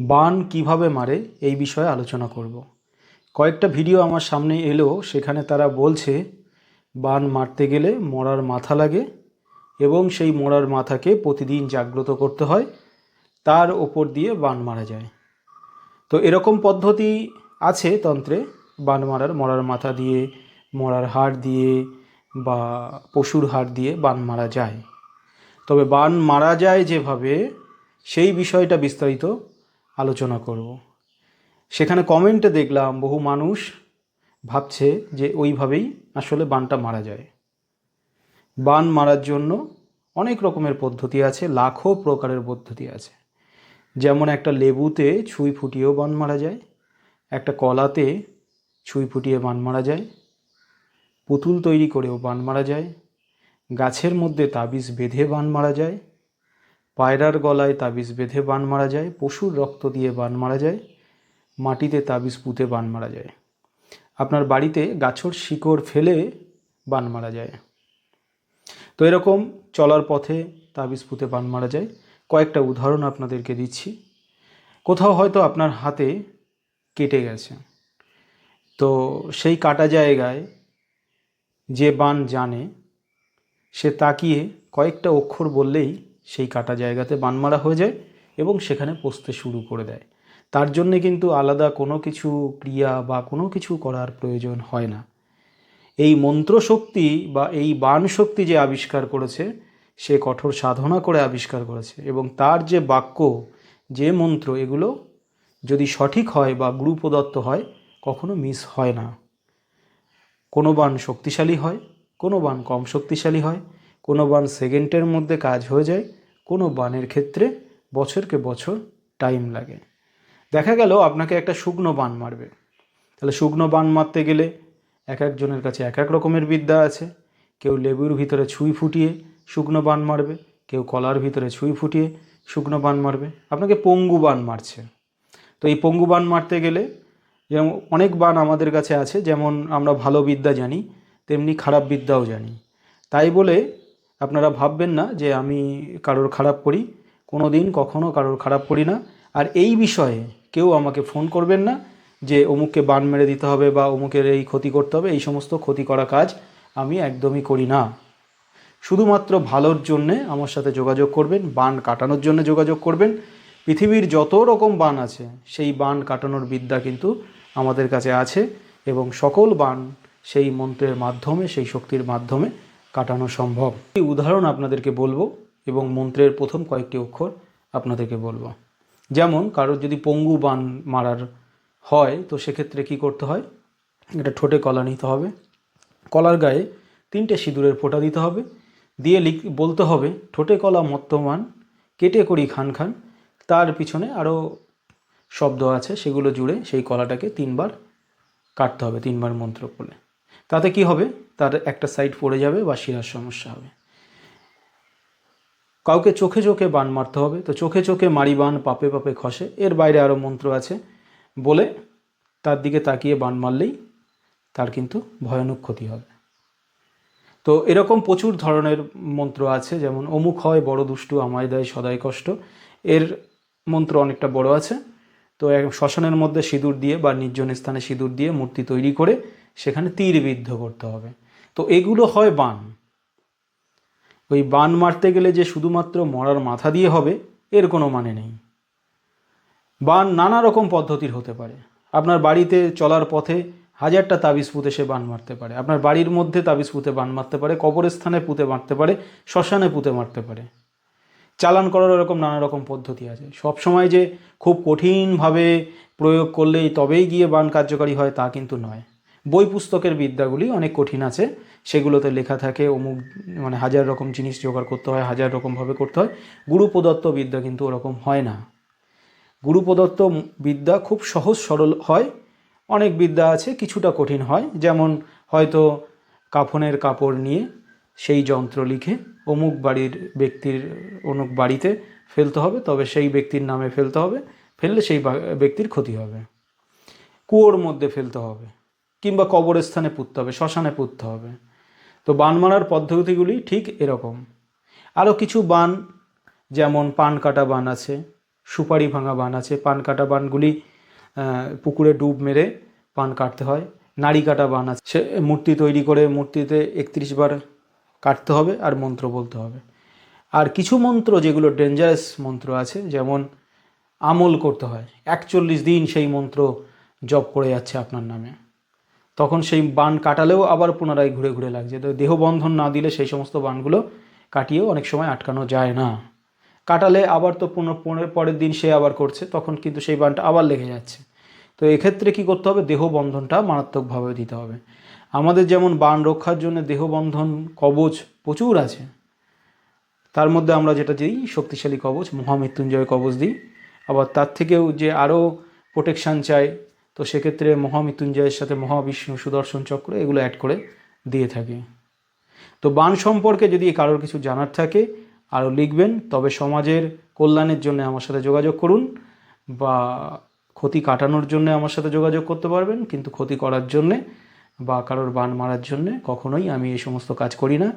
বান কীভাবে মারে এই বিষয়ে আলোচনা করব। কয়েকটা ভিডিও আমার সামনে এলো সেখানে তারা বলছে, বান মারতে গেলে মরার মাথা লাগে এবং সেই মরার মাথাকে প্রতিদিন জাগ্রত করতে হয়, তার ওপর দিয়ে বান মারা যায়। তো এরকম পদ্ধতি আছে তন্ত্রে, বান মারার, মরার মাথা দিয়ে, মরার হাড় দিয়ে বা পশুর হাড় দিয়ে বান মারা যায়। তবে বান মারা যায় যেভাবে, সেই বিষয়টা বিস্তারিত আলোচনা করব। সেখানে কমেন্টে দেখলাম বহু মানুষ ভাবছে যে ওইভাবেই আসলে বানটা মারা যায়। বান মারার জন্য অনেক রকমের পদ্ধতি আছে, লাখো প্রকারের পদ্ধতি আছে। যেমন একটা লেবুতে ছুঁই ফুটিয়েও বান মারা যায়, একটা কলাতে ছুঁই ফুটিয়ে বান মারা যায়, পুতুল তৈরি করেও বান মারা যায়, গাছের মধ্যে তাবিজ বেঁধে বান মারা যায় পায়রার গলায় তাবিজ বেঁধে বান মারা যায়, পশুর রক্ত দিয়ে বান মারা যায়, মাটিতে তাবিজ পুঁতে বান মারা যায়। আপনার বাড়িতে গাছর শিকড় ফেলে বান মারা যায়। তো এরকম চলার পথে তাবিজ পুঁতে বান মারা যায়। কয়েকটা উদাহরণ আপনাদেরকে দিচ্ছি। কোথাও হয়তো আপনার হাতে কেটে গেছে। তো সেই কাটা জায়গায় যে বান জানে, সে তাকিয়ে কয়েকটা অক্ষর বললেই সেই কাটা জায়গাতে বান মারা হয়ে যায় এবং সেখানে পচতে শুরু করে দেয়। তার জন্যে কিন্তু আলাদা কোনো কিছু ক্রিয়া বা কোনো কিছু করার প্রয়োজন হয় না। এই মন্ত্র শক্তি বা এই বান শক্তি যে আবিষ্কার করেছে, সে কঠোর সাধনা করে আবিষ্কার করেছে এবং তার যে বাক্য, যে মন্ত্র, এগুলো যদি সঠিক হয় বা গুরু প্রদত্ত হয়, কখনো মিস হয় না। কোনো বান শক্তিশালী হয়, কোনো বান কম শক্তিশালী হয়, কোনো বান সেকেন্ডের মধ্যে কাজ হয়ে যায় কোনো বানের ক্ষেত্রে বছরকে বছর টাইম লাগে। দেখা গেল আপনাকে একটা শুকনো বান মারবে। তাহলে শুকনো বান মারতে গেলে এক একজনের কাছে এক এক রকমের বিদ্যা আছে। কেউ লেবুর ভিতরে ছুঁই ফুটিয়ে শুকনো বান মারবে, কেউ কলার ভিতরে ছুঁই ফুটিয়ে শুকনো বান মারবে। আপনাকে পঙ্গু বান মারছে। তো এই পঙ্গু বান মারতে গেলে যেমন অনেক বান আমাদের কাছে আছে, যেমন আমরা ভালো বিদ্যা জানি, তেমনি খারাপ বিদ্যাও জানি। তাই বলে আপনারা ভাববেন না যে আমি কারোর খারাপ করি কোনো দিন কখনো কারোর খারাপ করি না। আর এই বিষয়ে কেউ আমাকে ফোন করবেন না যে অমুককে বান মেরে দিতে হবে বা অমুকের এই ক্ষতি করতে হবে, এই সমস্ত ক্ষতি করা কাজ আমি একদমই করি না। শুধুমাত্র ভালোর জন্যে আমার সাথে যোগাযোগ করবেন, বান কাটানোর জন্য যোগাযোগ করবেন। পৃথিবীর যত রকম বান আছে, সেই বান কাটানোর বিদ্যা কিন্তু আমাদের কাছে আছে এবং সকল বান সেই মন্ত্রের মাধ্যমে, সেই শক্তির মাধ্যমে কাটানো সম্ভব। এই উদাহরণ আপনাদেরকে বলব এবং মন্ত্রের প্রথম কয়েকটি অক্ষর আপনাদেরকে বলব। যেমন, কারোর যদি পঙ্গু বান মারার হয়, তো সেক্ষেত্রে কি করতে হয়? এটা ঠোঁটে কলা নিতে হবে। কলার গায়ে তিনটে সিঁদুরের ফোঁটা দিতে হবে। দিয়ে লিখ, বলতে হবে, ঠোঁটে কলা মত্তমান, কেটে করি খান খান। তার পিছনে আরও শব্দ আছে, সেগুলো জুড়ে সেই কলাটাকে তিনবার কাটতে হবে, তিনবার মন্ত্র বলে তাতে কি হবে? তার একটা সাইড পড়ে যাবে, বা শিরার সমস্যা হবে। কাউকে চোখে চোখে বান মারতে হবে, তো চোখে চোখে মারি বান পাপে পাপে খসে, এর বাইরে আরও মন্ত্র আছে। বলে তার দিকে তাকিয়ে বান মারলেই তার কিন্তু ভয়ানক ক্ষতি হবে। তো এরকম প্রচুর ধরনের মন্ত্র আছে, যেমন অমুক হয়, বড় দুষ্টু আমায় দেয় সদাই কষ্ট। এর মন্ত্র অনেকটা বড় আছে। তো শ্মশানের মধ্যে সিঁদুর দিয়ে বা নির্জন স্থানে সিঁদুর দিয়ে মূর্তি তৈরি করে সেখানে তীর বিদ্ধ করতে হবে। তো এগুলো হয় বান। ওই বান মারতে গেলে যে শুধুমাত্র মরার মাথা দিয়ে হবে, এর কোনো মানে নেই। বান নানা রকম পদ্ধতির হতে পারে। আপনার বাড়িতে চলার পথে হাজারটা তাবিজ পুঁতে সে বান মারতে পারে। আপনার বাড়ির মধ্যে তাবিজ পুঁতে বান মারতে পারে, কবরস্থানে পুঁতে মারতে পারে, শ্মশানে পুঁতে মারতে পারে। চালান করার এরকম নানা রকম পদ্ধতি আছে। সব সময় যে খুব কঠিনভাবে প্রয়োগ করলেই তবেই গিয়ে বান কার্যকারী হয় তা কিন্তু নয়। বই পুস্তকের বিদ্যাগুলি অনেক কঠিন আছে। সেগুলোতে লেখা থাকে, অমুক মানে হাজার রকম জিনিস জোগাড় করতে হয়, হাজার রকমভাবে করতে হয়। গুরু প্রদত্ত বিদ্যা কিন্তু ওরকম হয় না। গুরু প্রদত্ত বিদ্যা খুব সহজ সরল হয়। অনেক বিদ্যা আছে, কিছুটা কঠিন হয়। যেমন হয়তো কাফনের কাপড় নিয়ে সেই যন্ত্র লিখে অমুক বাড়ির ব্যক্তির, অমুক বাড়িতে ফেলতে হবে, তবে সেই ব্যক্তির নামে ফেলতে হবে। ফেললে সেই ব্যক্তির ক্ষতি হবে। কুয়োর মধ্যে ফেলতে হবে। কিংবা কবরস্থানে পুঁততে হবে, শ্মশানে পুঁততে হবে। তো বান মারার পদ্ধতিগুলি ঠিক এরকম। আরও কিছু বান, যেমন পান কাটা বান আছে, সুপারি ভাঙা বান আছে। পান কাটা বানগুলি পুকুরে ডুব মেরে পান কাটতে হয়। নাড়ি কাটা বান আছে। মূর্তি তৈরি করে মূর্তিতে একত্রিশ বার কাটতে হবে আর মন্ত্র বলতে হবে। আর কিছু মন্ত্র যেগুলো ডেঞ্জারাস মন্ত্র আছে, যেমন আমল করতে হয়। একচল্লিশ দিন সেই মন্ত্র জপ করে যাচ্ছে আপনার নামে। তখন সেই বান কাটালেও আবার পুনরায় ঘুরে ঘুরে লাগছে। তো দেহ বন্ধন না দিলে সেই সমস্ত বানগুলো কাটিয়েও অনেক সময় আটকানো যায় না। কাটালে আবার তো পুনঃ পরের দিন সে আবার করছে, তখন কিন্তু সেই বানটা আবার লেগে যাচ্ছে। তো এক্ষেত্রে কি করতে হবে? দেহ বন্ধনটা মারাত্মকভাবে দিতে হবে। আমাদের যেমন বান রক্ষার জন্য দেহবন্ধন কবচ প্রচুর আছে, তার মধ্যে আমরা যেটা দিই, শক্তিশালী কবচ, মহামৃত্যুঞ্জয় কবচ দিই। আবার তার থেকেও যে আরও প্রোটেকশান চাই তো সেক্ষেত্রে মহামৃত্যুঞ্জয়ের সাথে মহাবিষ্ণু সুদর্শন চক্র এগুলো অ্যাড করে দিয়ে থাকি। তো বান সম্পর্কে যদি কারোর কিছু জানার থাকে, আরও লিখবেন, তবে সমাজের কল্যাণের জন্য আমার সাথে যোগাযোগ করুন বা ক্ষতি কাটানোর জন্য আমার সাথে যোগাযোগ করতে পারবেন, কিন্তু ক্ষতি করার জন্যে বা কারোর বান মারার জন্যে কখনোই আমি এই সমস্ত কাজ করি না।